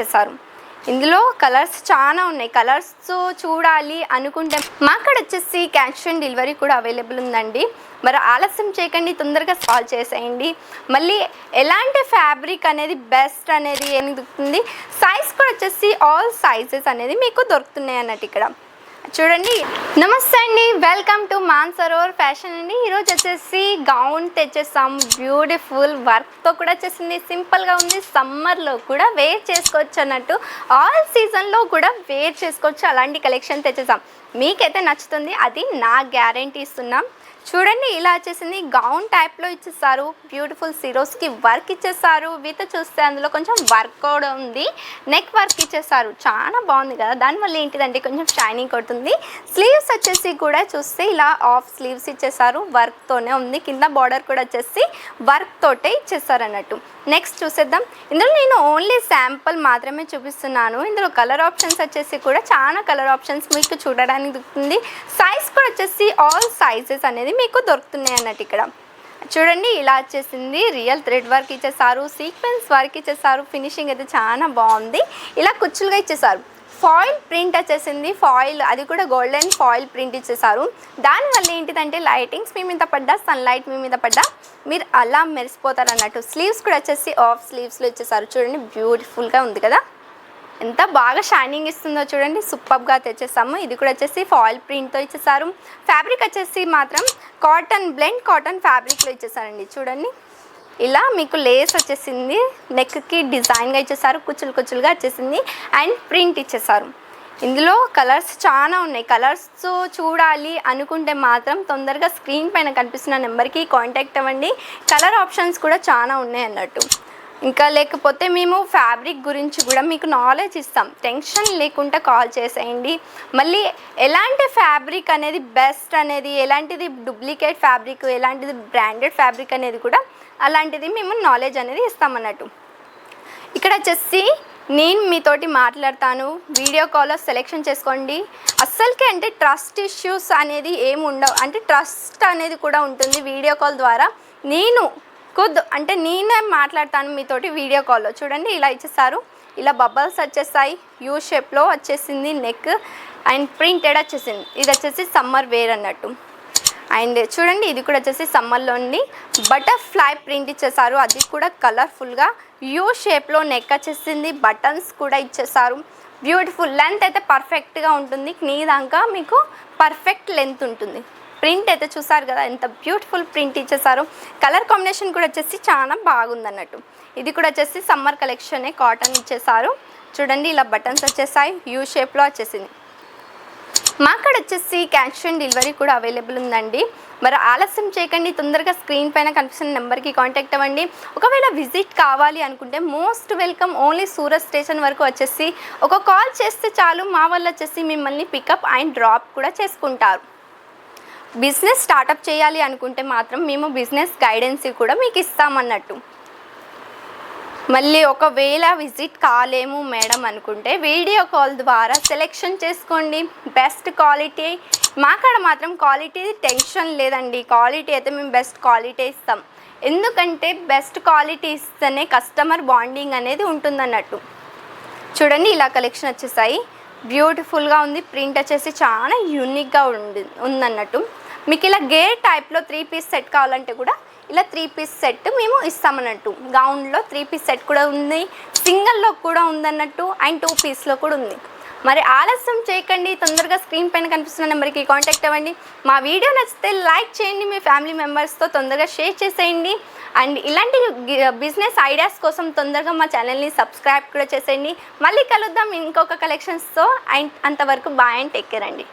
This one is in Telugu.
చేశారు. ఇందులో కలర్స్ చాలా ఉన్నాయి. కలర్స్ చూడాలి అనుకుంటే మా అక్కడ వచ్చేసి క్యాష్ ఆన్ డెలివరీ కూడా అవైలబుల్ ఉందండి. మరి ఆలస్యం చేయకండి తొందరగా సాల్వ్ చేసేయండి. మళ్ళీ ఎలాంటి ఫ్యాబ్రిక్ అనేది బెస్ట్ అనేది ఏమి దొరుకుతుంది సైజ్ కూడా వచ్చేసి ఆల్ సైజెస్ అనేది మీకు దొరుకుతున్నాయి అన్నట్టు ఇక్కడ. చూడండి. నమస్తే అండి. Welcome to Man Sarovar fashion అండి ఈరోజు వచ్చేసి గౌన్ తెచ్చేసాం. బ్యూటిఫుల్ వర్క్తో కూడా వచ్చేసింది. సింపుల్గా ఉంది. సమ్మర్లో కూడా వేర్ చేసుకోవచ్చు అన్నట్టు. ఆల్ సీజన్లో కూడా వేర్ చేసుకోవచ్చు. అలాంటి కలెక్షన్ తెచ్చేసాం. మీకైతే నచ్చుతుంది. అది నా గ్యారంటీ ఇస్తున్నాం. చూడండి ఇలా వచ్చేసింది. గౌన్ టైప్లో ఇచ్చేసారు. బ్యూటిఫుల్ సిరోస్కి వర్క్ ఇచ్చేసారు. విత్ చూస్తే అందులో కొంచెం వర్క్ కూడా ఉంది. నెక్ వర్క్ ఇచ్చేసారు. చాలా బాగుంది కదా? దానివల్ల ఏంటిదంటే కొంచెం షైనింగ్ కొడుతుంది. స్లీవ్స్ వచ్చేసి కూడా చూస్తే ఇలా ఆఫ్ స్లీవ్స్ ఇచ్చేసారు. వర్క్తోనే ఉంది. కింద బార్డర్ కూడా వచ్చేసి వర్క్ తోటే ఇచ్చేసారు అన్నట్టు. నెక్స్ట్ చూసేద్దాం. ఇందులో నేను ఓన్లీ శాంపుల్ మాత్రమే చూపిస్తున్నాను. ఇందులో కలర్ ఆప్షన్స్ వచ్చేసి కూడా చాలా కలర్ ఆప్షన్స్ మీకు చూడడానికి దొరుకుతుంది. సైజ్ కూడా వచ్చేసి ఆల్ సైజెస్ అనేది మీకు దొరుకుతున్నాయి అన్నట్టు ఇక్కడ. చూడండి ఇలా వచ్చేసింది. రియల్ థ్రెడ్ వర్క్ ఇచ్చేసారు. సీక్వెన్స్ వర్క్ ఇచ్చేసారు. ఫినిషింగ్ అయితే చాలా బాగుంది. ఇలా కుచ్చులుగా ఇచ్చేసారు. ఫాయిల్ ప్రింట్ వచ్చేసింది. ఫాయిల్ అది కూడా గోల్డెన్ ఫాయిల్ ప్రింట్ ఇచ్చేసారు. దానివల్ల ఏంటిదంటే లైటింగ్స్ మీ మీద పడ్డా సన్లైట్ మీ మీద పడ్డా మీరు అలా మెరిసిపోతారు అన్నట్టు. స్లీవ్స్ కూడా వచ్చేసి ఆఫ్ స్లీవ్స్లో ఇచ్చేసారు. చూడండి బ్యూటిఫుల్గా ఉంది కదా. ఎంత బాగా షైనింగ్ ఇస్తుందో చూడండి. సూపర్గా తెచ్చేసాము. ఇది కూడా వచ్చేసి ఫాయిల్ ప్రింట్తో ఇచ్చేసారు. ఫ్యాబ్రిక్ వచ్చేసి మాత్రం కాటన్ బ్లెండ్ కాటన్ ఫ్యాబ్రిక్లో ఇచ్చేసారండి. చూడండి. ఇలా మీకు లేస్ వచ్చేసింది. నెక్కి డిజైన్గా ఇచ్చేసారు. కుచ్చులు కుచ్చులుగా వచ్చేసింది. అండ్ ప్రింట్ ఇచ్చేసారు. ఇందులో కలర్స్ చాలా ఉన్నాయి. కలర్స్ చూడాలి అనుకుంటే మాత్రం తొందరగా స్క్రీన్ పైన కనిపిస్తున్న నెంబర్కి కాంటాక్ట్ అవ్వండి. కలర్ ఆప్షన్స్ కూడా చాలా ఉన్నాయి అన్నట్టు. ఇంకా లేకపోతే మేము ఫ్యాబ్రిక్ గురించి కూడా మీకు నాలెడ్జ్ ఇస్తాం. టెన్షన్ లేకుండా కాల్ చేసేయండి. మళ్ళీ ఎలాంటి ఫ్యాబ్రిక్ అనేది బెస్ట్ అనేది ఎలాంటిది డూప్లికేట్ ఫ్యాబ్రిక్ ఎలాంటిది బ్రాండెడ్ ఫ్యాబ్రిక్ అనేది కూడా అలాంటిది మేము నాలెడ్జ్ అనేది ఇస్తామన్నట్టు ఇక్కడ వచ్చేసి నేను మీతోటి మాట్లాడతాను. వీడియో కాల్లో సెలెక్షన్ చేసుకోండి. అస్సలకి అంటే ట్రస్ట్ ఇష్యూస్ అనేది ఏమి ఉండవు అంటే ట్రస్ట్ అనేది కూడా ఉంటుంది. వీడియో కాల్ ద్వారా నేను కుద్ అంటే నేనే మాట్లాడతాను మీతోటి వీడియో కాల్లో. చూడండి ఇలా ఇచ్చేసారు. ఇలా బబల్స్ వచ్చేసాయి. యూ షేప్లో వచ్చేసింది నెక్ అండ్ ప్రింటెడ్ వచ్చేసింది. ఇది వచ్చేసి సమ్మర్ వేర్ అన్నట్టు. అండ్ చూడండి ఇది కూడా వచ్చేసి సమ్మర్లో ఉంది. బటర్ఫ్లై ప్రింట్ ఇచ్చేసారు. అది కూడా కలర్ఫుల్గా. యూ షేప్లో నెక్ వచ్చేసింది. బటన్స్ కూడా ఇచ్చేసారు. బ్యూటిఫుల్. లెంత్ అయితే పర్ఫెక్ట్గా ఉంటుంది. నీ దాకా మీకు పర్ఫెక్ట్ లెంత్ ఉంటుంది. ప్రింట్ అయితే చూసారు కదా ఎంత బ్యూటిఫుల్ ప్రింట్ ఇచ్చేసారు. కలర్ కాంబినేషన్ కూడా వచ్చేసి చాలా బాగుంది అన్నట్టు ఇది కూడా వచ్చేసి సమ్మర్ కలెక్షనే కాటన్ ఇచ్చేసారు. చూడండి ఇలా బటన్స్ వచ్చేసాయి యూ షేప్లో వచ్చేసింది. మా అక్కడ వచ్చేసి క్యాష్ ఆన్ డెలివరీ కూడా అవైలబుల్ ఉందండి. మరి ఆలస్యం చేయకండి తొందరగా స్క్రీన్ పైన కనిపిస్తున్న నెంబర్కి కాంటాక్ట్ అవ్వండి. ఒకవేళ విజిట్ కావాలి అనుకుంటే most welcome only Surat station వరకు వచ్చేసి ఒక కాల్ చేస్తే చాలు మా వల్ల వచ్చేసి మిమ్మల్ని పికప్ అండ్ డ్రాప్ కూడా చేసుకుంటారు. బిజినెస్ స్టార్టప్ చేయాలి అనుకుంటే మాత్రం మేము బిజినెస్ గైడెన్స్ కూడా మీకు ఇస్తామన్నట్టు. మళ్ళీ ఒకవేళ విజిట్ కాలేము మేడం అనుకుంటే వీడియో కాల్ ద్వారా సెలెక్షన్ చేసుకోండి. బెస్ట్ క్వాలిటీ మాకాడ మాత్రం క్వాలిటీ టెన్షన్ లేదండి. క్వాలిటీ అయితే మేము బెస్ట్ క్వాలిటీ ఇస్తాం. ఎందుకంటే బెస్ట్ క్వాలిటీ ఇస్తేనే కస్టమర్ బాండింగ్ అనేది ఉంటుందన్నట్టు. చూడండి ఇలా కలెక్షన్ వచ్చేసాయి. బ్యూటిఫుల్గా ఉంది. ప్రింట్ వచ్చేసి చాలా యూనిక్గా ఉంది ఉందన్నట్టు. మీకు ఇలా గేర్ టైప్లో త్రీ పీస్ సెట్ కావాలంటే కూడా ఇలా త్రీ పీస్ సెట్ మేము ఇస్తామన్నట్టు. గౌన్లో త్రీ పీస్ సెట్ కూడా ఉంది. సింగిల్లో కూడా ఉందన్నట్టు అండ్ టూ పీస్లో కూడా ఉంది. మరి ఆలస్యం చేయకండి తొందరగా స్క్రీన్ పైన కనిపిస్తున్న నెంబర్కి కాంటాక్ట్ అవ్వండి. మా వీడియో నచ్చితే లైక్ చేయండి మీ ఫ్యామిలీ మెంబర్స్తో తొందరగా షేర్ చేసేయండి. అండ్ ఇలాంటి బిజినెస్ ఐడియాస్ కోసం తొందరగా మా ఛానల్ని సబ్స్క్రైబ్ కూడా చేసేయండి. మళ్ళీ కలుద్దాం ఇంకొక కలెక్షన్స్తో. అండ్ అంతవరకు బాయ్ అండ్ టేక్ కేర్ అండి.